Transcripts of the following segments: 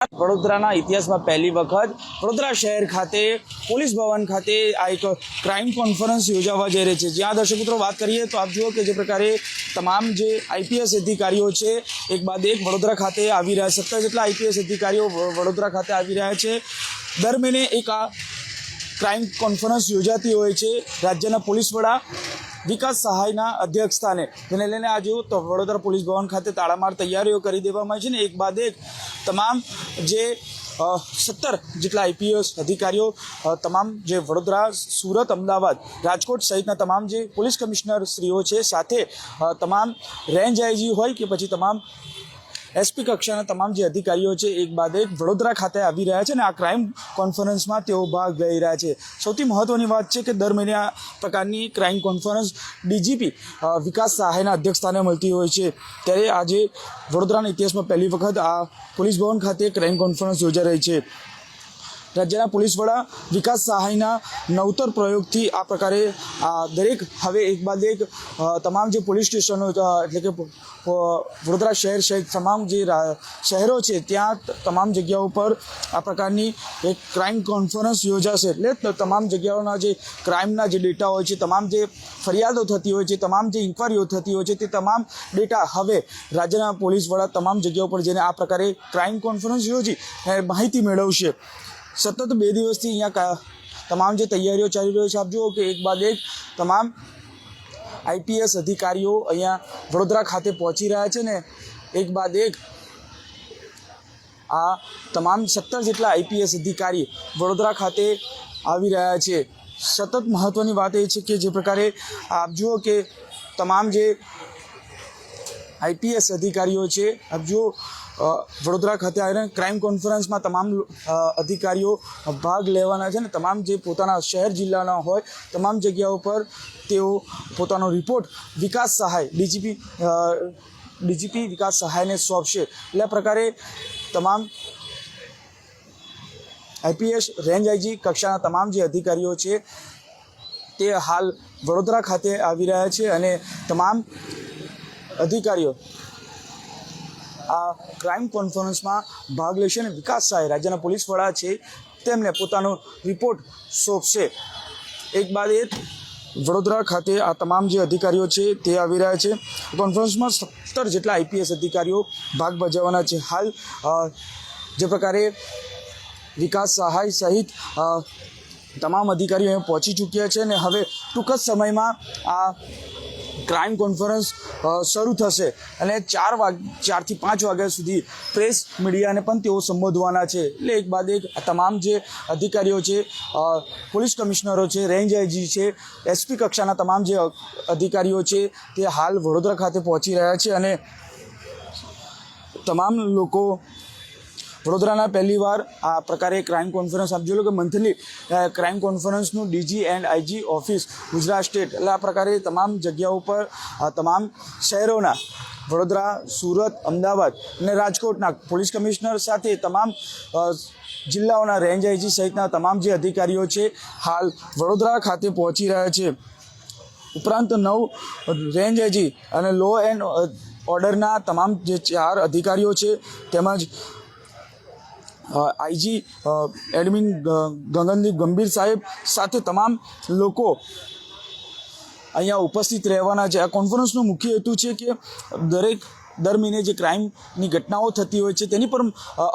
વડોદરાના ઇતિહાસમાં પહેલી વખત વડોદરા શહેર ખાતે, પોલીસ ભવન ખાતે આ એક ક્રાઇમ કોન્ફરન્સ યોજાવા જઈ રહી છે. જ્યાં દર્શક મિત્રો વાત કરીએ તો આપ જુઓ કે જે પ્રકારે તમામ જે આઈપીએસ અધિકારીઓ છે, એક બાદ એક વડોદરા ખાતે આવી રહ્યા છે. સત્તર જેટલા આઈપીએસ અધિકારીઓ વડોદરા ખાતે આવી રહ્યા છે. દર મહિને એક આ ક્રાઇમ કોન્ફરન્સ યોજાતી હોય છે. રાજ્યના પોલીસ વડા વિકાસ સહાયના અધ્યક્ષ સ્થાને જેને લઈને આજે તો, વડોદરા પોલીસ ભવન ખાતે તાળામાર તૈયારીઓ કરી દેવામાં આવી છે ને એક બાદ એક તમામ જે સત્તર જેટલા આઈપીએસ અધિકારીઓ તમામ જે વડોદરા, સુરત, અમદાવાદ, રાજકોટ સહિતના તમામ જે પોલીસ કમિશનર શ્રીઓ છે, સાથે તમામ રેન્જ આઈજી હોય કે પછી તમામ એસપી કક્ષાના તમામ જે અધિકારીઓ છે, એક બાદ એક વડોદરા ખાતે આવી રહ્યા છે અને આ ક્રાઇમ કોન્ફરન્સમાં તેઓ ભાગ લઈ રહ્યા છે. સૌથી મહત્ત્વની વાત છે કે દર મહિને આ પ્રકારની ક્રાઇમ કોન્ફરન્સ ડીજીપી વિકાસ સહાયના અધ્યક્ષસ્થાને મળતી હોય છે. ત્યારે આજે વડોદરાના ઇતિહાસમાં પહેલી વખત આ પોલીસ ભવન ખાતે ક્રાઇમ કોન્ફરન્સ યોજાઈ રહી છે. રાજ્યના પોલીસ વડા વિકાસ સહાયના નવતર પ્રયોગથી આ પ્રકારે, આ દરેક, હવે એક બાદ એક તમામ જે પોલીસ સ્ટેશનો એટલે કે વડોદરા શહેર સહિત તમામ જે શહેરો છે, ત્યાં તમામ જગ્યાઓ પર આ પ્રકારની એક ક્રાઇમ કોન્ફરન્સ યોજાશે. એટલે તમામ જગ્યાઓના જે ક્રાઇમના જે ડેટા હોય છે, તમામ જે ફરિયાદો થતી હોય છે, તમામ જે ઇન્કવાયરીઓ થતી હોય છે, તે તમામ ડેટા હવે રાજ્યના પોલીસ વડા તમામ જગ્યાઓ પર જઈને આ પ્રકારે ક્રાઇમ કોન્ફરન્સ યોજી માહિતી મેળવશે. સતત બે દિવસથી અહીંયા તમામ જે તૈયારીઓ ચાલી રહી છે, આપ જુઓ કે એક બાદ એક તમામ આઈપીએસ અધિકારીઓ અહીંયા વડોદરા ખાતે પહોંચી રહ્યા છે ને એક બાદ એક આ તમામ સત્તર જેટલા આઈપીએસ અધિકારી વડોદરા ખાતે આવી રહ્યા છે. સતત મહત્ત્વની વાત એ છે કે જે પ્રકારે આપ જુઓ કે તમામ જે આઈપીએસ અધિકારીઓ છે, આપ જુઓ વડોદરા ખાતે આવીને ક્રાઇમ કોન્ફરન્સમાં તમામ અધિકારીઓ ભાગ લેવાના છે ને તમામ જે પોતાના શહેર જિલ્લાના હોય, તમામ જગ્યાઓ પર તેઓ પોતાનો રિપોર્ટ વિકાસ સહાય, ડીજીપી ડીજીપી વિકાસ સહાયને સોંપશે. એટલે પ્રકારે તમામ આઈપીએસ, રેન્જ આઈજી કક્ષાના તમામ જે અધિકારીઓ છે, તે હાલ વડોદરા ખાતે આવી રહ્યા છે અને તમામ અધિકારીઓ આ ક્રાઇમ કોન્ફરન્સમાં ભાગ લેશે અને વિકાસ સહાય રાજ્યના પોલીસ વડા છે તેમને પોતાનો રિપોર્ટ સોંપશે. એક બાદ એક, વડોદરા ખાતે આ તમામ જે અધિકારીઓ છે તે આવી રહ્યા છે. કોન્ફરન્સમાં સત્તર જેટલા આઈપીએસ અધિકારીઓ ભાગ ભજવવાના છે. હાલ જે પ્રકારે વિકાસ સહાય સહિત તમામ અધિકારીઓ અહીં પહોંચી ચૂક્યા છે અને હવે ટૂંક જ સમયમાં આ ક્રાઇમ કોન્ફરન્સ શરૂ થશે. અને ચાર વાગ, ચારથી પાંચ વાગ્યા સુધી પ્રેસ મીડિયાને પણ તેઓ સંબોધવાના છે. એટલે એક બાદ એક તમામ જે અધિકારીઓ છે પોલીસ કમિશનરો છે રેન્જ આઈજી છે એસપી કક્ષાના તમામ જે અધિકારીઓ છે, તે હાલ વડોદરા ખાતે પહોંચી રહ્યા છે. અને તમામ લોકો વડોદરાના પહેલીવાર આ પ્રકારે ક્રાઇમ કોન્ફરન્સ આપ લો કે monthly crime કોન્ફરન્સનું DG and IG office Gujarat state એટલે આ પ્રકારે તમામ જગ્યાઓ પર તમામ શહેરોના વડોદરા, સુરત, અમદાવાદ અને રાજકોટના પોલીસ કમિશનર સાથે તમામ જિલ્લાઓના રેન્જ આઈજી સહિતના તમામ જે અધિકારીઓ છે, હાલ વડોદરા ખાતે પહોંચી રહ્યા છે. ઉપરાંત નવ રેન્જ આઈજી અને લો એન્ડ ઓર્ડરના તમામ જે ચાર અધિકારીઓ છે, તેમજ આઈજી એડમિન ગગનદીપ ગંભીર સાહેબ સાથે તમામ લોકો અહીંયા ઉપસ્થિત રહેવાના છે. આ કોન્ફરન્સનો મુખ્ય હેતુ છે કે દરેક દર મહિને જે ક્રાઇમની ઘટનાઓ થતી હોય છે, તેની પર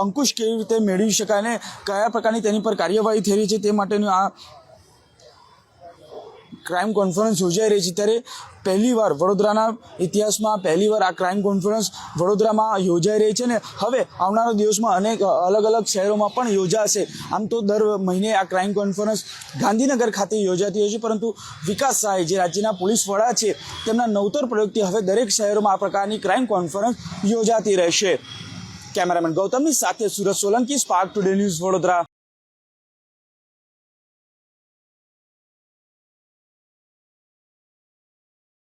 અંકુશ કેવી રીતે મેળવી શકાય અને કયા પ્રકારની તેની પર કાર્યવાહી થઈ રહી છે તે માટેનું આ ક્રાઇમ કોન્ફરન્સ યોજાઈ રહી છે ત્યારે પહેલીવાર વડોદરાના ઇતિહાસમાં પહેલીવાર આ ક્રાઇમ કોન્ફરન્સ વડોદરામાં યોજાઈ રહી છે ને હવે આવનારા દિવસમાં અનેક અલગ અલગ શહેરોમાં પણ યોજાશે. આમ તો દર મહિને આ ક્રાઇમ કોન્ફરન્સ ગાંધીનગર ખાતે યોજાતી હોય છે, પરંતુ વિકાસ સહાય જે રાજ્યના પોલીસ વડા છે, તેમના નવતર પ્રયોગથી હવે દરેક શહેરોમાં આ પ્રકારની ક્રાઇમ કોન્ફરન્સ યોજાતી રહેશે. કેમેરામેન ગૌતમની સાથે Surat Solanki Spark Today News Vadodara.